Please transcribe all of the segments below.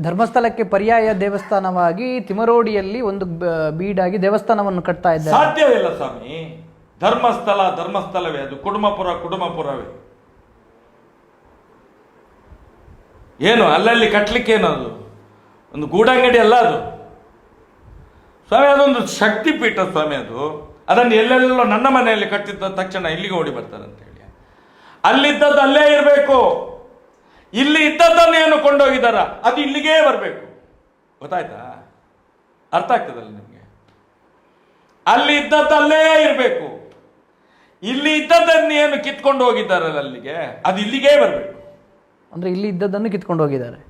ಧರ್ಮಸ್ಥಳಕ್ಕೆ ಪರ್ಯಾಯ ದೇವಸ್ಥಾನವಾಗಿ ತಿಮರೋಡಿಯಲ್ಲಿ ಒಂದು ಬೀಡಾಗಿ ದೇವಸ್ಥಾನವನ್ನು ಕಟ್ತಾ ಇದ್ದಾರೆ. ಸಾಧ್ಯವಿಲ್ಲ ಸ್ವಾಮಿ. ಧರ್ಮಸ್ಥಳ, ಧರ್ಮಸ್ಥಳವೇ ಅದು. ಕುಟುಂಬಪುರ ಕುಟುಂಬಪುರವೇ ಏನು, ಅಲ್ಲಲ್ಲಿ ಕಟ್ಲಿಕ್ಕೆ ಏನು ಅದು? ಒಂದು ಗೂಡಂಗಡಿ ಅಲ್ಲ ಅದು. ಸ್ವಾಮಿ, ಅದೊಂದು ಶಕ್ತಿಪೀಠ ಸ್ವಾಮಿ ಅದು. ಅದನ್ನು ಎಲ್ಲೆಲ್ಲೋ ನನ್ನ ಮನೆಯಲ್ಲಿ ಕಟ್ಟಿದ್ದ ತಕ್ಷಣ ಇಲ್ಲಿಗೆ ಓಡಿ ಬರ್ತಾರೆ ಅಂತ ಹೇಳಿ ಅಲ್ಲಿದ್ದದ್ದು ಅಲ್ಲೇ ಇರಬೇಕು. ಇಲ್ಲಿ ಇದ್ದದ್ದನ್ನೇನು ಏನು ಕೊಂಡೋಗಿದಾರ ಅದು ಇಲ್ಲಿಗೇ ಬರಬೇಕು. ಗೊತ್ತಾಯ್ತಾ? ಅರ್ಥ ಆಗ್ತದಲ್ಲ ನಿಮಗೆ? ಅಲ್ಲಿ ಇದ್ದದ್ದಲ್ಲೇ ಇರಬೇಕು. ಇಲ್ಲಿ ಇದ್ದದ್ದನ್ನು ಏನು ಕಿತ್ಕೊಂಡು ಹೋಗಿದ್ದಾರಲ್ಲ ಅಲ್ಲಿಗೆ? ಅದು ಇಲ್ಲಿಗೇ ಬರಬೇಕು. ಅಂದ್ರೆ ಇಲ್ಲಿ ಇದ್ದದ್ದನ್ನು ಕಿತ್ಕೊಂಡು ಹೋಗಿದ್ದಾರೆ.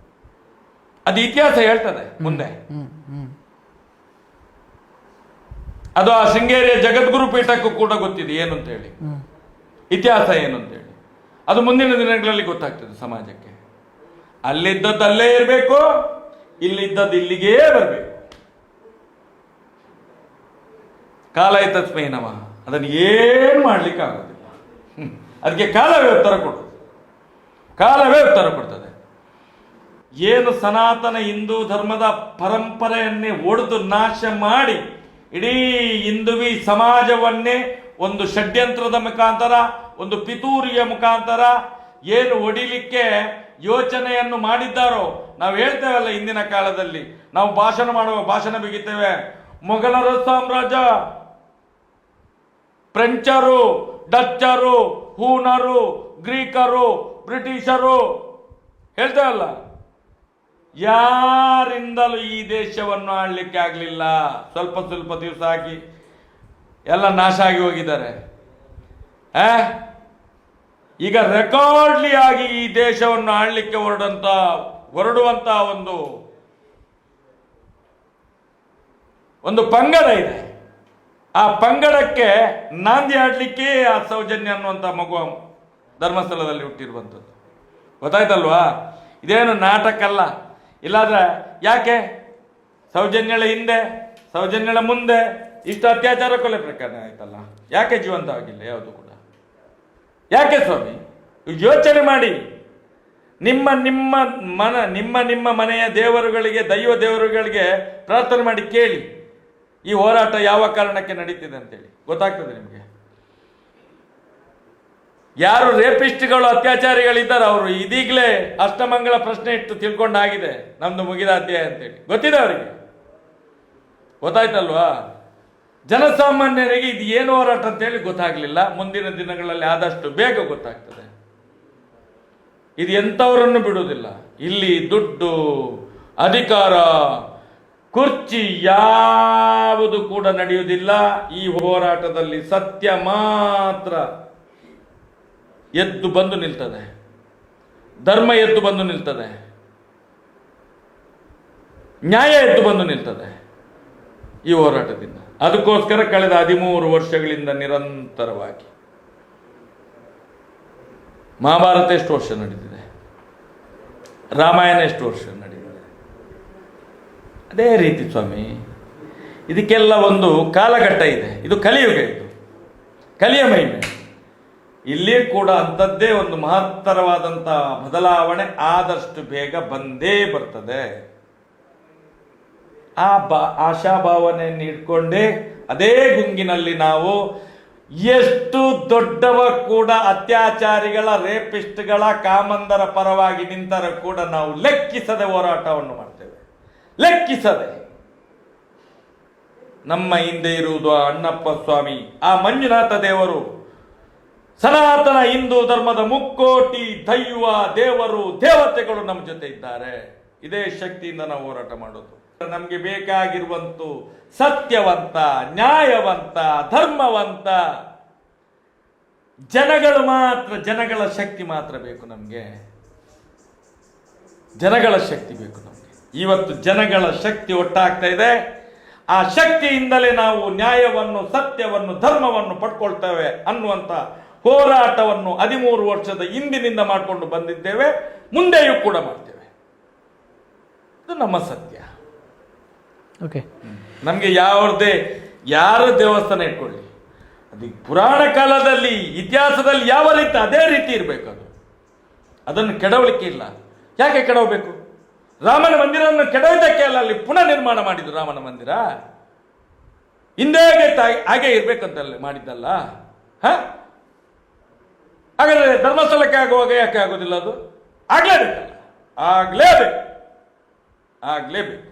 ಅದು ಇತಿಹಾಸ ಹೇಳ್ತದೆ ಮುಂದೆ. ಅದು ಆ ಶೃಂಗೇರಿಯ ಜಗದ್ಗುರು ಪೀಠಕ್ಕೂ ಕೂಡ ಗೊತ್ತಿದೆ ಏನು ಅಂತ ಹೇಳಿ. ಇತಿಹಾಸ ಏನು ಅಂತ ಹೇಳಿ. ಅದು ಮುಂದಿನ ದಿನಗಳಲ್ಲಿ ಗೊತ್ತಾಗ್ತದೆ ಸಮಾಜಕ್ಕೆ. ಅಲ್ಲಿದ್ದದ್ದು ಅಲ್ಲೇ ಇರಬೇಕು, ಇಲ್ಲಿದ್ದದ್ದು ಇಲ್ಲಿಗೇ ಬರಬೇಕು. ಕಾಲ ತಸ್ಮೈ ನಮ. ಅದನ್ನು ಏನು ಮಾಡ್ಲಿಕ್ಕೆ ಆಗೋದಿಲ್ಲ ಅದಕ್ಕೆ ಕಾಲವೇ ಉತ್ತರ ಕೊಡೋದು ಕಾಲವೇ ಉತ್ತರ ಕೊಡ್ತದೆ. ಏನು ಸನಾತನ ಹಿಂದೂ ಧರ್ಮದ ಪರಂಪರೆಯನ್ನೇ ಒಡೆದು ನಾಶ ಮಾಡಿ, ಇಡೀ ಹಿಂದುವಿ ಸಮಾಜವನ್ನೇ ಒಂದು ಷಡ್ಯಂತ್ರದ ಮುಖಾಂತರ, ಒಂದು ಪಿತೂರಿಯ ಮುಖಾಂತರ, ಏನು ಒಡಿಲಿಕ್ಕೆ ಯೋಚನೆಯನ್ನು ಮಾಡಿದ್ದಾರೋ ನಾವು ಹೇಳ್ತೇವಲ್ಲ ಇಂದಿನ ಕಾಲದಲ್ಲಿ. ನಾವು ಭಾಷಣ ಮಾಡುವ ಭಾಷಣ ಬಿಗಿತೇವೆ ಮೊಘಲರ ಸಾಮ್ರಾಜ್ಯ. ಫ್ರೆಂಚರು, ಡಚ್ಚರು, ಹೂನರು, ಗ್ರೀಕರು, ಬ್ರಿಟಿಷರು. ಹೇಳ್ತೇವಲ್ಲ? ಯಾರಿಂದಲೂ ಈ ದೇಶವನ್ನು ಆಳ್ಲಿಕ್ಕೆ ಆಗಲಿಲ್ಲ. ಸ್ವಲ್ಪ ಸ್ವಲ್ಪ ದಿವಸ ಹಾಕಿ ಎಲ್ಲ ನಾಶ ಆಗಿ ಹೋಗಿದ್ದಾರೆ. ಆ? ಈಗ ರೆಕಾರ್ಡ್ಲಿ ಆಗಿ ಈ ದೇಶವನ್ನು ಆಳ್ಲಿಕ್ಕೆ ಹೊರಡಂತ, ಹೊರಡುವಂತ ಒಂದು ಒಂದು ಪಂಗಡ ಇದೆ. ಆ ಪಂಗಡಕ್ಕೆ ನಾಂದಿ ಆಡ್ಲಿಕ್ಕೆ ಆ ಸೌಜನ್ಯ ಅನ್ನುವಂಥ ಮಗು ಧರ್ಮಸ್ಥಳದಲ್ಲಿ ಹುಟ್ಟಿರುವಂಥದ್ದು. ಗೊತ್ತಾಯ್ತಲ್ವಾ? ಇದೇನು ನಾಟಕ ಅಲ್ಲ ಇಲ್ಲಾದ್ರೆ ಯಾಕೆ? ಸೌಜನ್ಯಳ ಹಿಂದೆ, ಸೌಜನ್ಯಳ ಮುಂದೆ ಇಷ್ಟು ಅತ್ಯಾಚಾರ ಕೊಲೆ ಪ್ರಕರಣ ಆಯ್ತಲ್ಲ. ಯಾಕೆ ಜೀವಂತವಾಗಿಲ್ಲ ಯಾವುದು ಕೂಡ? ಯಾಕೆ ಸ್ವಾಮಿ? ಯೋಚನೆ ಮಾಡಿ. ನಿಮ್ಮ ನಿಮ್ಮ ಮನ, ನಿಮ್ಮ ನಿಮ್ಮ ಮನೆಯ ದೇವರುಗಳಿಗೆ, ದೈವ ದೇವರುಗಳಿಗೆ ಪ್ರಾರ್ಥನೆ ಮಾಡಿ ಕೇಳಿ. ಈ ಹೋರಾಟ ಯಾವ ಕಾರಣಕ್ಕೆ ನಡೀತಿದೆ ಅಂತೇಳಿ. ಗೊತ್ತಾಗ್ತದೆ ನಿಮಗೆ? ಯಾರು ರೇಪಿಸ್ಟ್ಗಳು, ಅತ್ಯಾಚಾರಿಗಳಿದ್ದಾರೆ ಅವರು ಇದೀಗಲೇ ಅಷ್ಟಮಂಗಲ ಪ್ರಶ್ನೆ ಇಟ್ಟು ತಿಳ್ಕೊಂಡಾಗಿದೆ. ನಮ್ದು ಮುಗಿದ ಅಧ್ಯಾಯ ಅಂತೇಳಿ. ಗೊತ್ತಿದೆ ಅವರಿಗೆ? ಗೊತ್ತಾಯ್ತಲ್ವಾ? ಜನಸಾಮಾನ್ಯರಿಗೆ ಇದು ಏನು ಹೋರಾಟ ಅಂತೇಳಿ ಗೊತ್ತಾಗಲಿಲ್ಲ. ಮುಂದಿನ ದಿನಗಳಲ್ಲಿ ಆದಷ್ಟು ಬೇಗ ಗೊತ್ತಾಗ್ತದೆ. ಇದು ಎಂಥವರನ್ನು ಬಿಡುವುದಿಲ್ಲ. ಇಲ್ಲಿ ದುಡ್ಡು, ಅಧಿಕಾರ, ಕುರ್ಚಿ ಯಾವುದು ಕೂಡ ನಡೆಯುವುದಿಲ್ಲ. ಈ ಹೋರಾಟದಲ್ಲಿ ಸತ್ಯ ಮಾತ್ರ ಎದ್ದು ಬಂದು ನಿಲ್ತದೆ. ಧರ್ಮ ಎದ್ದು ಬಂದು ನಿಲ್ತದೆ. ನ್ಯಾಯ ಎದ್ದು ಬಂದು ನಿಲ್ತದೆ. ಈ ಹೋರಾಟದಿಂದ. ಅದಕ್ಕೋಸ್ಕರ ಕಳೆದ ಹದಿಮೂರು ವರ್ಷಗಳಿಂದ ನಿರಂತರವಾಗಿ ಮಹಾಭಾರತ ಎಷ್ಟು ವರ್ಷ ನಡೆದಿದೆ ರಾಮಾಯಣ ಎಷ್ಟು ವರ್ಷ ನಡೆದಿದೆ ಅದೇ ರೀತಿ ಸ್ವಾಮಿ, ಇದಕ್ಕೆಲ್ಲ ಒಂದು ಕಾಲಘಟ್ಟ ಇದೆ. ಇದು ಕಲಿಯುಗ ಇದು. ಕಲಿಯ ಮಹಿಮೆ. ಇಲ್ಲಿ ಕೂಡ ಅಂಥದ್ದೇ ಒಂದು ಮಹತ್ತರವಾದಂಥ ಬದಲಾವಣೆ ಆದಷ್ಟು ಬೇಗ ಬಂದೇ ಬರ್ತದೆ. ಆ ಬಾ ಆಶಾಭಾವನೆಯನ್ನು ಇಟ್ಕೊಂಡೇ ಅದೇ ಗುಂಗಿನಲ್ಲಿ ನಾವು ಎಷ್ಟು ದೊಡ್ಡವ ಕೂಡ ಅತ್ಯಾಚಾರಿಗಳ, ರೇಪಿಸ್ಟ್ಗಳ, ಕಾಮಂದರ ಪರವಾಗಿ ನಿಂತರ ಕೂಡ ನಾವು ಲೆಕ್ಕಿಸದೆ ಹೋರಾಟವನ್ನು ಮಾಡ್ತೇವೆ. ಲೆಕ್ಕಿಸದೆ. ನಮ್ಮ ಹಿಂದೆ ಇರುವುದು ಆ ಅಣ್ಣಪ್ಪ ಸ್ವಾಮಿ, ಆ ಮಂಜುನಾಥ ದೇವರು. ಸನಾತನ ಹಿಂದೂ ಧರ್ಮದ ಮುಕ್ಕೋಟಿ ದೈವ ದೇವರು, ದೇವತೆಗಳು ನಮ್ಮ ಜೊತೆ ಇದ್ದಾರೆ. ಇದೇ ಶಕ್ತಿಯಿಂದ ನಾವು ಹೋರಾಟ ಮಾಡೋದು. ನಮಗೆ ಬೇಕಾಗಿರುವಂತು ಸತ್ಯವಂತ, ನ್ಯಾಯವಂತ, ಧರ್ಮವಂತ, ಜನಗಳು ಮಾತ್ರ, ಜನಗಳ ಶಕ್ತಿ ಮಾತ್ರ ಬೇಕು ನಮಗೆ. ಜನಗಳ ಶಕ್ತಿ ಬೇಕು ನಮಗೆ. ಇವತ್ತು ಜನಗಳ ಶಕ್ತಿ ಒಟ್ಟಾಗ್ತಾ ಇದೆ. ಆ ಶಕ್ತಿಯಿಂದಲೇ ನಾವು ನ್ಯಾಯವನ್ನು, ಸತ್ಯವನ್ನು, ಧರ್ಮವನ್ನು ಪಡ್ಕೊಳ್ತೇವೆ ಅನ್ನುವಂಥ ಹೋರಾಟವನ್ನು ಹದಿಮೂರು ವರ್ಷದ ಹಿಂದಿನಿಂದ ಮಾಡಿಕೊಂಡು ಬಂದಿದ್ದೇವೆ. ಮುಂದೆಯೂ ಕೂಡ ಮಾಡ್ತೇವೆ. ಇದು ನಮ್ಮ ಸತ್ಯ. ಓಕೆ ನಮಗೆ ಯಾವುದೇ, ಯಾರ ದೇವಸ್ಥಾನ ಇಟ್ಕೊಳ್ಳಿ. ಅದು ಪುರಾಣ ಕಾಲದಲ್ಲಿ, ಇತಿಹಾಸದಲ್ಲಿ ಯಾವ ರೀತಿ ಅದೇ ರೀತಿ ಇರಬೇಕು ಅದು. ಅದನ್ನು ಕೆಡವಲಿಕ್ಕೆ ಇಲ್ಲ. ಯಾಕೆ ಕೆಡವಬೇಕು? ರಾಮನ ಮಂದಿರವನ್ನು ಕೆಡವಿದ್ದಕ್ಕೆ ಅಲ್ಲ, ಅಲ್ಲಿ ಪುನಃ ನಿರ್ಮಾಣ ಮಾಡಿದ್ರು ರಾಮನ ಮಂದಿರ. ಹಿಂದೆ ಹೇಗೆ ಹಾಗೆ- ಇರ್ಬೇಕಂತಲ್ಲ ಮಾಡಿದ್ದಲ್ಲ. ಹ? ಹಾಗಾದ್ರೆ ಧರ್ಮಸ್ಥಳಕ್ಕೆ ಆಗುವಾಗ ಯಾಕೆ ಆಗೋದಿಲ್ಲ ಅದು? ಆಗ್ಲೇಬೇಕಲ್ಲ. ಆಗ್ಲೇಬೇಕು. ಆಗ್ಲೇಬೇಕು.